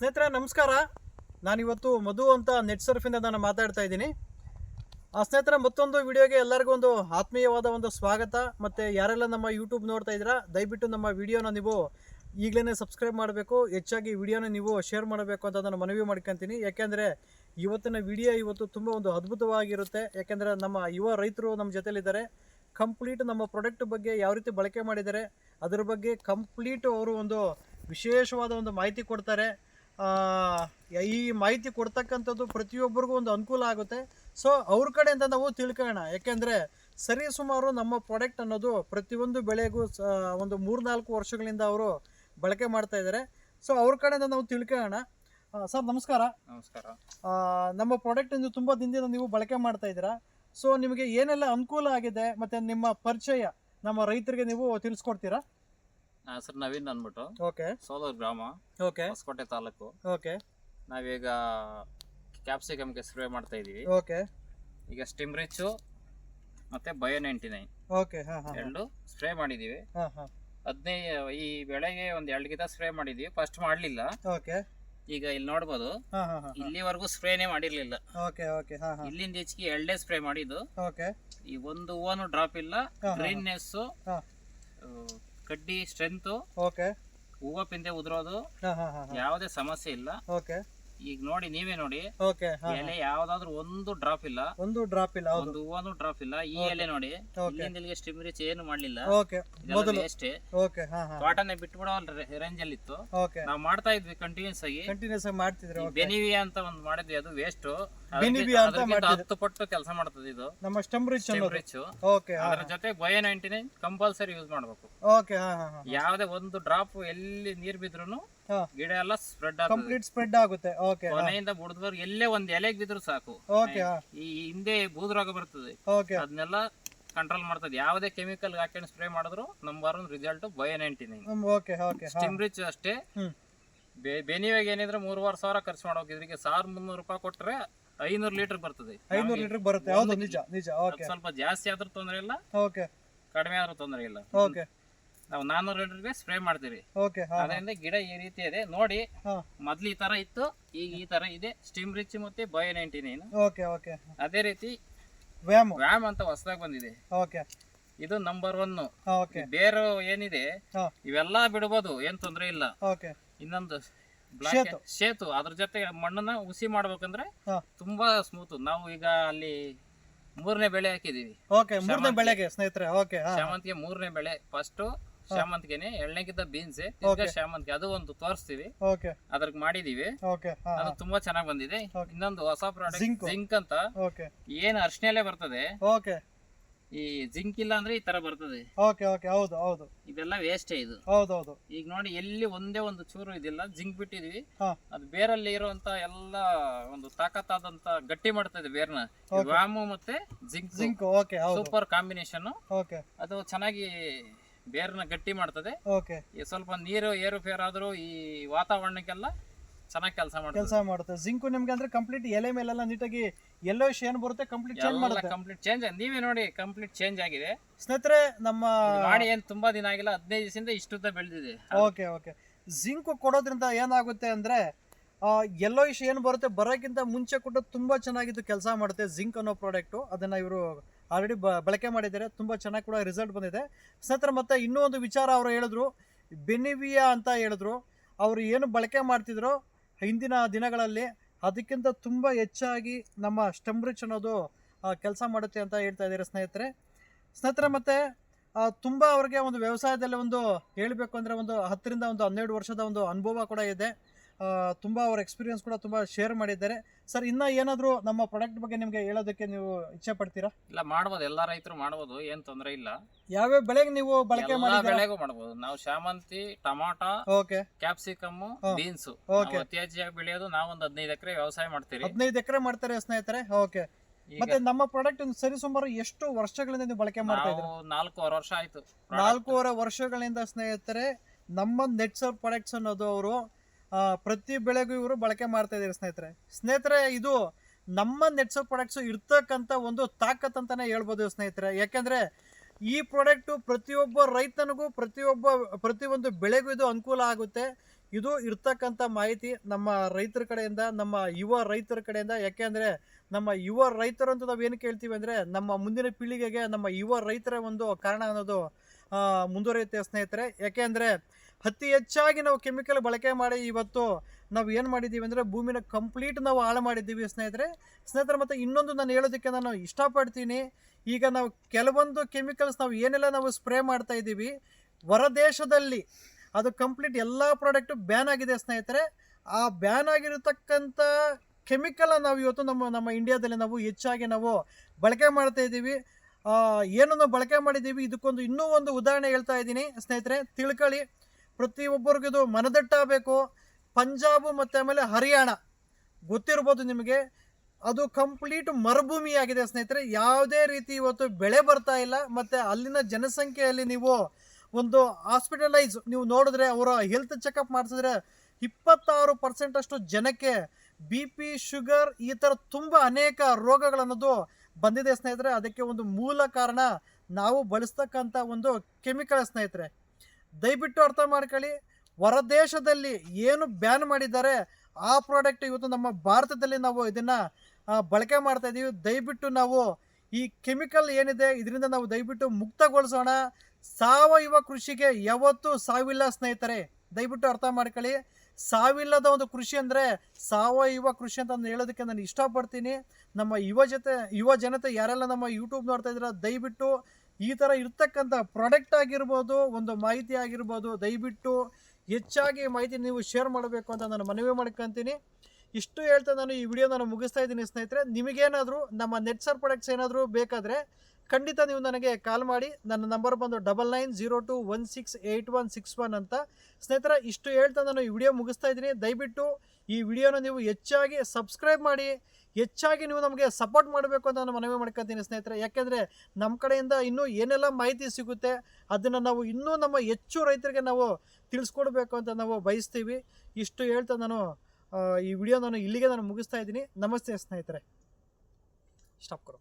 ಸ್ನೇಹಿತರೆ, ನಮಸ್ಕಾರ. ನಾನಿವತ್ತು ಮಧು ಅಂತ ನೆಟ್ ಸರ್ಫಿಂದ ನಾನು ಮಾತಾಡ್ತಾ ಇದ್ದೀನಿ. ಆ, ಸ್ನೇಹಿತರೆ, ಮತ್ತೊಂದು ವಿಡಿಯೋಗೆ ಎಲ್ಲರಿಗೂ ಒಂದು ಆತ್ಮೀಯವಾದ ಒಂದು ಸ್ವಾಗತ. ಮತ್ತು ಯಾರೆಲ್ಲ ನಮ್ಮ ಯೂಟ್ಯೂಬ್ ನೋಡ್ತಾ ಇದ್ದೀರಾ, ದಯವಿಟ್ಟು ನಮ್ಮ ವಿಡಿಯೋನ ನೀವು ಈಗಲೇ ಸಬ್ಸ್ಕ್ರೈಬ್ ಮಾಡಬೇಕು. ಹೆಚ್ಚಾಗಿ ವಿಡಿಯೋನ ನೀವು ಶೇರ್ ಮಾಡಬೇಕು ಅಂತ ನಾನು ಮನವಿ ಮಾಡ್ಕೊತೀನಿ. ಯಾಕೆಂದರೆ ಇವತ್ತಿನ ವಿಡಿಯೋ ಇವತ್ತು ತುಂಬ ಒಂದು ಅದ್ಭುತವಾಗಿರುತ್ತೆ. ಯಾಕೆಂದರೆ ನಮ್ಮ ಯುವ ರೈತರು ನಮ್ಮ ಜೊತೆಲಿದ್ದಾರೆ. ಕಂಪ್ಲೀಟ್ ನಮ್ಮ ಪ್ರಾಡಕ್ಟ್ ಬಗ್ಗೆ ಯಾವ ರೀತಿ ಬಳಕೆ ಮಾಡಿದ್ದಾರೆ, ಅದ್ರ ಬಗ್ಗೆ ಕಂಪ್ಲೀಟ್ ಅವರು ಒಂದು ವಿಶೇಷವಾದ ಒಂದು ಮಾಹಿತಿ ಕೊಡ್ತಾರೆ. ಈ ಮಾಹಿತಿ ಕೊಡ್ತಕ್ಕಂಥದ್ದು ಪ್ರತಿಯೊಬ್ಬರಿಗೂ ಒಂದು ಅನುಕೂಲ ಆಗುತ್ತೆ. ಸೊ ಅವ್ರ ಕಡೆಯಿಂದ ನಾವು ತಿಳ್ಕೊಳ್ಳೋಣ. ಯಾಕೆಂದರೆ ಸರಿ ಸುಮಾರು ನಮ್ಮ ಪ್ರಾಡಕ್ಟ್ ಅನ್ನೋದು ಪ್ರತಿಯೊಂದು ಬೆಳೆಗೂ ಸ- ಒಂದು ಮೂರ್ನಾಲ್ಕು ವರ್ಷಗಳಿಂದ ಅವರು ಬಳಕೆ ಮಾಡ್ತಾ ಇದ್ದಾರೆ. ಸೊ ಅವ್ರ ಕಡೆಯಿಂದ ನಾವು ತಿಳ್ಕೊಳ್ಳೋಣ. ಸರ್ ನಮಸ್ಕಾರ. ನಮಸ್ಕಾರ. ನಮ್ಮ ಪ್ರಾಡಕ್ಟ್ ಇಂದು ತುಂಬ ದಿನದಿಂದ ನೀವು ಬಳಕೆ ಮಾಡ್ತಾ ಇದ್ದೀರಾ. ಸೊ ನಿಮಗೆ ಏನೆಲ್ಲ ಅನುಕೂಲ ಆಗಿದೆ ಮತ್ತು ನಿಮ್ಮ ಪರಿಚಯ ನಮ್ಮ ರೈತರಿಗೆ ನೀವು ತಿಳಿಸ್ಕೊಡ್ತೀರಾ? ನನ್ನ ಹೆಸರು ನವೀನ್ ಅಂದ್ಬಿಟ್ಟು. ಓಕೆ. ಸೋಲೂರ್ ಗ್ರಾಮ. ಓಕೆ. ಹೊಸಕೋಟೆ ತಾಲೂಕು. ಓಕೆ. ನಾವೀಗ ಕ್ಯಾಪ್ಸಿಕಮ್ಗೆ ಸ್ಪ್ರೇ ಮಾಡ್ತಾ ಇದೀವಿ ಓಕೆ. ಈಗ ಸ್ಟಿಮ್ ರಿಚ್ ಮತ್ತೆ ಬಯೋ ನೈಂಟಿ ನೈನ್ ಓಕೆ ಹಾಂ ಹಾಂ ಎರಡು ಸ್ಪ್ರೇ ಮಾಡಿದೀವಿ. ಹಾ ಹಾಂ. ಹದಿನೈದು ಈ ಬೆಳೆಗೆ ಒಂದ್ ಎರಡು ಗಿತ ಸ್ಪ್ರೇ ಮಾಡಿದೀವಿ. ಫಸ್ಟ್ ಮಾಡ್ಲಿಲ್ಲ. ಓಕೆ. ಈಗ ಇಲ್ಲಿ ನೋಡ್ಬೋದು. ಹಾಂ ಹಾಂ ಹಾಂ ಇಲ್ಲಿವರೆಗೂ ಸ್ಪ್ರೇನೇ ಮಾಡಿರ್ಲಿಲ್ಲ. ಓಕೆ ಓಕೆ ಹಾಂ ಹಾಂ. ಇಲ್ಲಿಂದ ಹೆಚ್ಚಿಗೆ ಎರಡೇ ಸ್ಪ್ರೇ ಮಾಡಿದ್ದು. ಓಕೆ. ಈ ಒಂದು ಹೂವನು ಡ್ರಾಪ್ ಇಲ್ಲ. ಗ್ರೀನ್ನೆಸ್ ಹಾಂ ಕಡ್ಡಿ ಸ್ಟ್ರೆಂತ್ ಓಕೆ ಹೂವ ಪಿಂದೆ ಉದುರೋದು ಯಾವುದೇ ಸಮಸ್ಯೆ ಇಲ್ಲ. ಓಕೆ ಈಗ ನೋಡಿ ನೀವೇ ನೋಡಿ. ಓಕೆ ಎಲೆ ಯಾವ್ದಾದ್ರು ಒಂದು ಡ್ರಾಪ್ ಇಲ್ಲ. ಒಂದು ಡ್ರಾಪ್ ಇಲ್ಲ ಒಂದು ಹೂವನು ಡ್ರಾಪ್ ಇಲ್ಲ. ಈ ಎಲೆ ನೋಡಿ ಇಲ್ಲಿಂದ ಇಲ್ಲಿಗೆ ಸ್ಟಿಮ್ ರೀಚ್ ಏನು ಮಾಡ್ಲಿಲ್ಲ. ಓಕೆ ಮೊದಲು. ಅಷ್ಟೇ ಓಕೆ ತೋಟನೇ ಬಿಟ್ಬಿಡೋ ರೇಂಜ್ ಅಲ್ಲಿ ಇತ್ತು. ನಾವು ಮಾಡ್ತಾ ಇದ್ವಿ ಕಂಟಿನ್ಯೂಸ್ ಆಗಿ. ಕಂಟಿನ್ಯೂಸ್ ಆಗಿ ಮಾಡ್ತಿದ್ರೆ ಬೆನಿವಿಯಾ ಅಂತ ಒಂದು ಮಾಡಿದ್ವಿ ಅದು ವೇಸ್ಟ್ ಬೆನಿವಿಯಾ ಅಂತ ಮಾಡ್ತಿದ್ರು. ಹತ್ತು ಪಟ್ಟು ಕೆಲಸ ಮಾಡ್ತದೆ ಇದು. ನಮ್ಮ ಸ್ಟಮ್ ರಿಚ್ ಅನ್ನೋದು. ರಿಚ್ ಓಕೆ ಅದ್ರ ಜೊತೆ bio ninety nine compulsory use ಮಾಡಬೇಕು. ಓಕೆ ಯಾವ್ದೇ ಒಂದು ಡ್ರಾಪ್ ಎಲ್ಲಿ ನೀರ್ ಬಿದ್ರು ಗಿಡ ಎಲ್ಲ ಸ್ಪ್ರೆಡ್ ಕಂಪ್ಲೀಟ್ ಸ್ಪ್ರೆಡ್ ಆಗುತ್ತೆ. ಓಕೆ ಕೊನೆಯಿಂದ ಬುಡದವ್ರು ಎಲ್ಲೇ ಒಂದ್ ಎಲೆಗ್ ಬಿದ್ರು ಸಾಕು. ಓಕೆ ಈ ಹಿಂದೆ ಬೂದ್ರೋಗ ಬರ್ತದೆ. ಓಕೆ. ಅದನ್ನೆಲ್ಲ ಕಂಟ್ರೋಲ್ ಮಾಡ್ತದೆ. ಯಾವುದೇ ಕೆಮಿಕಲ್ ಹಾಕೊಂಡು ಸ್ಪ್ರೇ ಮಾಡಿದ್ರು number result bio ninety nine okay okay stim rich ಅಷ್ಟೇ. ಬೆನಿವಾಗ ಏನಿದ್ರೆ ಮೂರುವರೆ ಸಾವಿರ ಖರ್ಚು ಮಾಡೋಕೆ ಇದ್ರಿಗೆ ಸಾವಿರ ಮುನ್ನೂರು ರೂಪಾಯಿ ಕೊಟ್ರೆ ಐನೂರು ಲೀಟರ್ ಬರ್ತದೆ. ಐನೂರು ಲೀಟರ್ ಬರುತ್ತೆ. ಹೌದು ನಿಜ ನಿಜ. ಓಕೆ. ಸ್ವಲ್ಪ ಜಾಸ್ತಿ ಆದ್ರೂ ತೊಂದರೆ ಇಲ್ಲ. ಓಕೆ. ಕಡಿಮೆ ಆದ್ರೂ ತೊಂದರೆ ಇಲ್ಲ. ಓಕೆ. ನಾವು ನಾನ್ನೂರು ಲೀಟರ್ಗೆ ಸ್ಪ್ರೇ ಮಾಡ್ತೀವಿ. ಓಕೆ ಅದರಿಂದ ಗಿಡ ಈ ರೀತಿ ಇದೆ. ನೋಡಿ ಮೊದ್ಲು ಈ ತರ ಇತ್ತು ಈಗ ಈ ತರ ಇದೆ. ಸ್ಟಿಮ್ ರಿಚ್ ಮತ್ತೆ bio ninety nine okay okay. ಅದೇ ರೀತಿ ವ್ಯಾಮ್. ವ್ಯಾಮ್ ಅಂತ ಹೊಸದಾಗಿ ಬಂದಿದೆ. ಓಕೆ. ಇದು ನಂಬರ್ ಒನ್ ಓಕೆ. ಬೇರೆ ಏನಿದೆ ಇವೆಲ್ಲ ಬಿಡಬಹುದು ಏನ್ ತೊಂದರೆ ಇಲ್ಲ. ಓಕೆ. ಇನ್ನೊಂದು ಸೇತು ಅದ್ರ ಜೊತೆ ಮಣ್ಣನ್ನ ಉಸಿ ಮಾಡ್ಬೇಕಂದ್ರೆ ಹಾಂ. ತುಂಬಾ ಸ್ಮೂತ್ ನಾವು ಈಗ ಅಲ್ಲಿ ಮೂರನೇ ಬೆಳೆ ಹಾಕಿದೀವಿ ಓಕೆ ಮೂರನೇ ಬೆಳೆಗೆ ಸ್ನೇಹಿತರೆ ಓಕೆ ಹಾಂ. ಶಾಮಂತಿಗೆ ಮೂರನೇ ಬೆಳೆ. ಫಸ್ಟ್ ಶಾಮಂತಿಗೆನೆ ಎರಡನೇಗಿದ್ದ ಬೀನ್ಸ್ ಈಗ ಶಾಮಂತಿಗೆ ಅದು ಒಂದು ತೋರಿಸ್ತೀವಿ. ಓಕೆ ಅದ್ರಿಗೆ ಮಾಡಿದೀವಿ. ಓಕೆ ಹಾಂ ಅದು ತುಂಬಾ ಚೆನ್ನಾಗ್ ಬಂದಿದೆ. ಇನ್ನೊಂದು ಹೊಸ ಪ್ರಾಡಕ್ಟ್ Zinc. ಜಿಂಕ್ ಅಂತ ಓಕೆ ಏನ್ ಅರ್ಶನೆಲೆ ಬರ್ತದೆ. ಓಕೆ ಈ ಜಿಂಕ್ ಇಲ್ಲ ಅಂದ್ರೆ ಈ ತರ ಬರ್ತದೆ. ಓಕೆ ಓಕೆ ಹೌದು ಹೌದು. ಇದೆಲ್ಲ ವೇಸ್ಟ್ ಇದು. ಹೌದು ಹೌದು. ಈಗ ನೋಡಿ ಎಲ್ಲಿ ಒಂದೇ ಒಂದು ಚೂರು ಇದಿಲ್ಲ ಜಿಂಕ್ ಬಿಟ್ಟಿದ್ವಿ. ಅದು ಬೇರಲ್ಲಿ ಇರುವಂತ ಎಲ್ಲ ಒಂದು ತಾಕತ್ತಾದಂತ ಗಟ್ಟಿ ಮಾಡ್ತದೆ ಬೇರ್ನ. ರಾಮು ಮತ್ತೆ zinc zinc okay super combination okay ಅದು ಚೆನ್ನಾಗಿ ಬೇರ್ನ ಗಟ್ಟಿ ಮಾಡ್ತದೆ. ಓಕೆ ಈ ಸ್ವಲ್ಪ ನೀರು ಏರುಪೇರು ಆದ್ರೂ ಈ ವಾತಾವರಣಕ್ಕೆಲ್ಲ ಚೆನ್ನಾಗಿ ಕೆಲಸ ಮಾಡುತ್ತೆ ಕೆಲಸ ಮಾಡುತ್ತೆ. ಜಿಂಕು ನಿಮ್ಗೆ ಅಂದ್ರೆ ಕಂಪ್ಲೀಟ್ ಎಲೆ ಮೇಲೆಲ್ಲ ನೀಟಾಗಿ ಎಲ್ಲೋ ಏನು ಬರುತ್ತೆ ಕಂಪ್ಲೀಟ್ ಚೇಂಜ್ ಮಾಡುತ್ತೆ. ಕಂಪ್ಲೀಟ್ ಚೇಂಜ್ ನೀವೇ ನೋಡಿ ಕಂಪ್ಲೀಟ್ ಚೇಂಜ್ ಆಗಿದೆ. ಸ್ನೇಹಿತರೆ ನಮ್ಮ ಮಾಡಿ ಏನು ತುಂಬಾ ದಿನ ಆಗಿಲ್ಲ ಹದಿನೈದು ದಿವಸದಿಂದ ಇಷ್ಟುದ್ದ ಬೆಳೆದಿದೆ. Okay okay. ಜಿಂಕು ಕೊಡೋದ್ರಿಂದ ಏನಾಗುತ್ತೆ ಅಂದ್ರೆ ಎಲ್ಲೋ ಇಶ್ ಏನು ಬರುತ್ತೆ ಬರೋಕ್ಕಿಂತ ಮುಂಚೆ ಕೂಡ ತುಂಬ ಚೆನ್ನಾಗಿದ್ದು ಕೆಲಸ ಮಾಡುತ್ತೆ ಜಿಂಕ್ ಅನ್ನೋ ಪ್ರಾಡಕ್ಟು ಅದನ್ನು ಇವರು ಆಲ್ರೆಡಿ ಬಳಕೆ ಮಾಡಿದ್ದಾರೆ. ತುಂಬ ಚೆನ್ನಾಗಿ ಕೂಡ ರಿಸಲ್ಟ್ ಬಂದಿದೆ. ಸ್ನೇಹಿತರೆ ಮತ್ತೆ ಇನ್ನೂ ಒಂದು ವಿಚಾರ ಅವರು ಹೇಳಿದ್ರು. ಬೆನಿವಿಯಾ ಅಂತ ಹೇಳಿದ್ರು. ಅವರು ಏನು ಬಳಕೆ ಮಾಡ್ತಿದ್ರು? ಹಿಂದಿನ ದಿನಗಳಲ್ಲಿ ಅದಕ್ಕಿಂತ ತುಂಬ ಹೆಚ್ಚಾಗಿ ನಮ್ಮ ಸ್ಟಂಬ್ರಿಚ್ ಅನ್ನೋದು ಕೆಲಸ ಮಾಡುತ್ತೆ ಅಂತ ಹೇಳ್ತಾ ಇದ್ದಾರೆ ಸ್ನೇಹಿತರೆ. ಸ್ನೇಹಿತರೆ, ಮತ್ತೆ ತುಂಬ ಅವ್ರಿಗೆ ಒಂದು ವ್ಯವಸಾಯದಲ್ಲಿ ಒಂದು ಹೇಳಬೇಕು ಅಂದರೆ ಒಂದು ಹತ್ತರಿಂದ ಒಂದು ಹನ್ನೆರಡು ವರ್ಷದ ಒಂದು ಅನುಭವ ಕೂಡ ಇದೆ. ತುಂಬ ಅವ್ರ ಎಕ್ಸ್ಪೀರಿಯನ್ಸ್ ಕೂಡ ತುಂಬ ಶೇರ್ ಮಾಡಿದ್ದಾರೆ. ಸರ್ ಇನ್ನ ಏನಾದರೂ ನಮ್ಮ ಪ್ರಾಡಕ್ಟ್ ಬಗ್ಗೆ ನಿಮಗೆ ಹೇಳೋದಕ್ಕೆ ನೀವು ಇಚ್ಛೆ ಪಡ್ತೀರಾ? ಇಲ್ಲ ಮಾಡ್ಬೋದು. ಎಲ್ಲಾ ರೈತರು ಮಾಡ್ಬೋದು. ಏನ್ ತೊಂದರೆ ಇಲ್ಲ. ಯಾವ್ಯಾವ ಬೆಳೆಗೆ ನೀವು ಬಳಕೆ ಎಲ್ಲಾ ಬೆಳೆಗೂ ಮಾಡ್ಬೋದು. ನಾವು ಶಾಮಂತಿ tomato okay. Capsicum beans. Okay. ಅತಿ ಹೆಚ್ಚಾಗಿ ಬೆಳೆಯೋದು ನಾವು ಒಂದು ಹದಿನೈದು ಎಕರೆ ವ್ಯವಸಾಯ ಮಾಡ್ತೀರಿ ಹದಿನೈದು ಎಕರೆ ಮಾಡ್ತಾರೆ ಸ್ನೇಹಿತರೆ? ಓಕೆ. ಈಗ ಮತ್ತೆ ನಮ್ಮ ಪ್ರಾಡಕ್ಟ್ ಸರಿಸುಮಾರು ಎಷ್ಟು ವರ್ಷಗಳಿಂದ ನೀವು ಬಳಕೆ ಮಾಡ್ತಾ ಇದ್ದೀರಾ? ನಾವು ನಾಲ್ಕೂವರೆ ವರ್ಷ ಆಯ್ತು ನಾಲ್ಕೂವರೆ ವರ್ಷಗಳಿಂದ ಸ್ನೇಹಿತರೆ ನಮ್ಮ ನೆಟ್ಸರ್ ಪ್ರಾಡಕ್ಟ್ಸ್ ಅನ್ನೋದು ಅವರು ಪ್ರತಿ ಬೆಳೆಗೂ ಇವರು ಬಳಕೆ ಮಾಡ್ತಾ ಇದ್ದಾರೆ ಸ್ನೇಹಿತರೆ. ಸ್ನೇಹಿತರೆ, ಇದು ನಮ್ಮ ನೆಟ್ಸೋ ಪ್ರಾಡಕ್ಟ್ಸ್ ಇರ್ತಕ್ಕಂಥ ಒಂದು ತಾಕತ್ ಅಂತಾನೆ ಹೇಳ್ಬೋದು ಸ್ನೇಹಿತರೆ. ಯಾಕೆಂದರೆ ಈ ಪ್ರಾಡಕ್ಟು ಪ್ರತಿಯೊಬ್ಬ ರೈತನಿಗೂ, ಪ್ರತಿಯೊಬ್ಬ, ಪ್ರತಿಯೊಂದು ಬೆಳೆಗೂ ಇದು ಅನುಕೂಲ ಆಗುತ್ತೆ. ಇದು ಇರ್ತಕ್ಕಂಥ ಮಾಹಿತಿ ನಮ್ಮ ರೈತರ ಕಡೆಯಿಂದ, ನಮ್ಮ ಯುವ ರೈತರ ಕಡೆಯಿಂದ. ಯಾಕೆಂದರೆ ನಮ್ಮ ಯುವ ರೈತರು ಅಂತ ನಾವು ಏನು ಕೇಳ್ತೀವಿ ಅಂದರೆ, ನಮ್ಮ ಮುಂದಿನ ಪೀಳಿಗೆಗೆ ನಮ್ಮ ಯುವ ರೈತರ ಒಂದು ಕಾರಣ ಅನ್ನೋದು ಮುಂದುವರಿಯುತ್ತೆ ಸ್ನೇಹಿತರೆ. ಯಾಕೆಂದರೆ ಅತಿ ಹೆಚ್ಚಾಗಿ ನಾವು ಕೆಮಿಕಲ್ ಬಳಕೆ ಮಾಡಿ ಇವತ್ತು ನಾವು ಏನು ಮಾಡಿದ್ದೀವಿ ಅಂದರೆ ಭೂಮಿನ ಕಂಪ್ಲೀಟ್ ನಾವು ಹಾಳು ಮಾಡಿದ್ದೀವಿ ಸ್ನೇಹಿತರೆ. ಸ್ನೇಹಿತರೆ, ಮತ್ತು ಇನ್ನೊಂದು ನಾನು ಹೇಳೋದಕ್ಕೆ ನಾನು ಇಷ್ಟಪಡ್ತೀನಿ. ಈಗ ನಾವು ಕೆಲವೊಂದು ಕೆಮಿಕಲ್ಸ್ ನಾವು ಏನೆಲ್ಲ ನಾವು ಸ್ಪ್ರೇ ಮಾಡ್ತಾ ಇದ್ದೀವಿ, ಹೊರದೇಶದಲ್ಲಿ ಅದು ಕಂಪ್ಲೀಟ್ ಎಲ್ಲ ಪ್ರಾಡಕ್ಟು ಬ್ಯಾನ್ ಆಗಿದೆ ಸ್ನೇಹಿತರೆ. ಆ ಬ್ಯಾನ್ ಆಗಿರತಕ್ಕಂಥ ಕೆಮಿಕಲ್ ನಾವು ಇವತ್ತು ನಮ್ಮ ನಮ್ಮ ಇಂಡಿಯಾದಲ್ಲಿ ನಾವು ಹೆಚ್ಚಾಗಿ ನಾವು ಬಳಕೆ ಮಾಡ್ತಾ ಇದ್ದೀವಿ. ಏನನ್ನು ಬಳಕೆ ಮಾಡಿದ್ದೀವಿ? ಇದಕ್ಕೊಂದು ಇನ್ನೂ ಒಂದು ಉದಾಹರಣೆ ಹೇಳ್ತಾ ಇದ್ದೀನಿ. ಸ್ನೇಹಿತರೆ, ತಿಳ್ಕೊಳ್ಳಿ. ಪ್ರತಿಯೊಬ್ಬರಿಗೂ ಇದು ಮನದಟ್ಟಾಗಬೇಕು ಪಂಜಾಬ್ ಮತ್ತು ಆಮೇಲೆ ಹರಿಯಾಣ. ಗೊತ್ತಿರ್ಬೋದು ನಿಮಗೆ. ಅದು ಕಂಪ್ಲೀಟ್ ಮರುಭೂಮಿಯಾಗಿದೆ ಸ್ನೇಹಿತರೆ. ಯಾವುದೇ ರೀತಿ ಇವತ್ತು ಬೆಳೆ ಬರ್ತಾ ಇಲ್ಲ. ಮತ್ತು ಅಲ್ಲಿನ ಜನಸಂಖ್ಯೆಯಲ್ಲಿ ನೀವು ಒಂದು ಹಾಸ್ಪಿಟಲೈಸ್ ನೀವು ನೋಡಿದ್ರೆ ಅವರ ಹೆಲ್ತ್ ಚೆಕಪ್ ಮಾಡಿಸಿದ್ರೆ ಇಪ್ಪತ್ತಾರು ಪರ್ಸೆಂಟ್ ಅಷ್ಟು ಜನಕ್ಕೆ ಬಿ ಪಿ ಶುಗರ್ ಈ ಥರ ತುಂಬ ಅನೇಕ ರೋಗಗಳನ್ನೋದು ಬಂದಿದೆ ಸ್ನೇಹಿತರೆ. ಅದಕ್ಕೆ ಒಂದು ಮೂಲ ಕಾರಣ ನಾವು ಬಳಸ್ತಕ್ಕಂಥ ಒಂದು ಕೆಮಿಕಲ್ ಸ್ನೇಹಿತರೆ. ದಯವಿಟ್ಟು ಅರ್ಥ ಮಾಡ್ಕೊಳ್ಳಿ. ಹೊರದೇಶದಲ್ಲಿ ಏನು ಬ್ಯಾನ್ ಮಾಡಿದ್ದಾರೆ, ಆ ಪ್ರಾಡಕ್ಟ್ ಇವತ್ತು ನಮ್ಮ ಭಾರತದಲ್ಲಿ ನಾವು ಇದನ್ನು ಬಳಕೆ ಮಾಡ್ತಾ ಇದ್ದೀವಿ ದಯವಿಟ್ಟು ನಾವು ಈ ಕೆಮಿಕಲ್ ಏನಿದೆ, ಇದರಿಂದ ನಾವು ದಯವಿಟ್ಟು ಮುಕ್ತಗೊಳಿಸೋಣ. ಸಾವಯವ ಕೃಷಿಗೆ ಯಾವತ್ತೂ ಸಾವಿಲ್ಲ ಸ್ನೇಹಿತರೆ, ದಯವಿಟ್ಟು ಅರ್ಥ ಮಾಡ್ಕೊಳ್ಳಿ. ಸಾವಿಲ್ಲದ ಒಂದು ಕೃಷಿ ಅಂದರೆ ಸಾವಯವ ಕೃಷಿ ಅಂತ ಹೇಳೋದಕ್ಕೆ ನಾನು ಇಷ್ಟಪಡ್ತೀನಿ. ನಮ್ಮ ಯುವ ಜೊತೆ, ಯುವ ಜನತೆ ಯಾರೆಲ್ಲ ನಮ್ಮ ಯೂಟ್ಯೂಬ್ ನೋಡ್ತಾ ಇದ್ದೀರಾ, ದಯವಿಟ್ಟು ಈ ಥರ ಇರ್ತಕ್ಕಂಥ ಪ್ರಾಡಕ್ಟ್ ಆಗಿರ್ಬೋದು, ಒಂದು ಮಾಹಿತಿ ಆಗಿರ್ಬೋದು, ದಯವಿಟ್ಟು ಹೆಚ್ಚಾಗಿ ಮಾಹಿತಿ ನೀವು ಶೇರ್ ಮಾಡಬೇಕು ಅಂತ ನಾನು ಮನವಿ ಮಾಡ್ಕೊತೀನಿ. ಇಷ್ಟು ಹೇಳ್ತಾ ನಾನು ಈ ವಿಡಿಯೋ ನಾನು ಮುಗಿಸ್ತಾ ಇದ್ದೀನಿ ಸ್ನೇಹಿತರೆ. ನಿಮಗೇನಾದರೂ ನಮ್ಮ ನೆಟ್ ಸರ್ ಪ್ರಾಡಕ್ಟ್ಸ್ ಏನಾದರೂ ಬೇಕಾದರೆ ಖಂಡಿತ ನೀವು ನನಗೆ ಕಾಲ್ ಮಾಡಿ. ನನ್ನ ನಂಬರ್ ಬಂದು double nine zero two one six eight one six one ಅಂತ. ಸ್ನೇಹಿತರ, ಇಷ್ಟು ಹೇಳ್ತಾ ನಾನು ಈ ವಿಡಿಯೋ ಮುಗಿಸ್ತಾ ಇದ್ದೀನಿ. ದಯವಿಟ್ಟು ಈ ವಿಡಿಯೋನ ನೀವು ಹೆಚ್ಚಾಗಿ ಸಬ್ಸ್ಕ್ರೈಬ್ ಮಾಡಿ, ಹೆಚ್ಚಾಗಿ ನೀವು ನಮಗೆ ಸಪೋರ್ಟ್ ಮಾಡಬೇಕು ಅಂತ ನಾನು ಮನವಿ ಮಾಡ್ಕೊತೀನಿ ಸ್ನೇಹಿತರೆ. ಯಾಕೆಂದರೆ ನಮ್ಮ ಕಡೆಯಿಂದ ಇನ್ನೂ ಏನೆಲ್ಲ ಮಾಹಿತಿ ಸಿಗುತ್ತೆ, ಅದನ್ನು ನಾವು ಇನ್ನೂ ನಮ್ಮ ಹೆಚ್ಚು ರೈತರಿಗೆ ನಾವು ತಿಳಿಸ್ಕೊಡ್ಬೇಕು ಅಂತ ನಾವು ಬಯಸ್ತೀವಿ. ಇಷ್ಟು ಹೇಳ್ತಾ ನಾನು ಈ ವಿಡಿಯೋ ನಾನು ಇಲ್ಲಿಗೆ ನಾನು ಮುಗಿಸ್ತಾ ಇದ್ದೀನಿ. ನಮಸ್ತೆ ಸ್ನೇಹಿತರೆ. ಸ್ಟಾಪ್ ಕೊಡು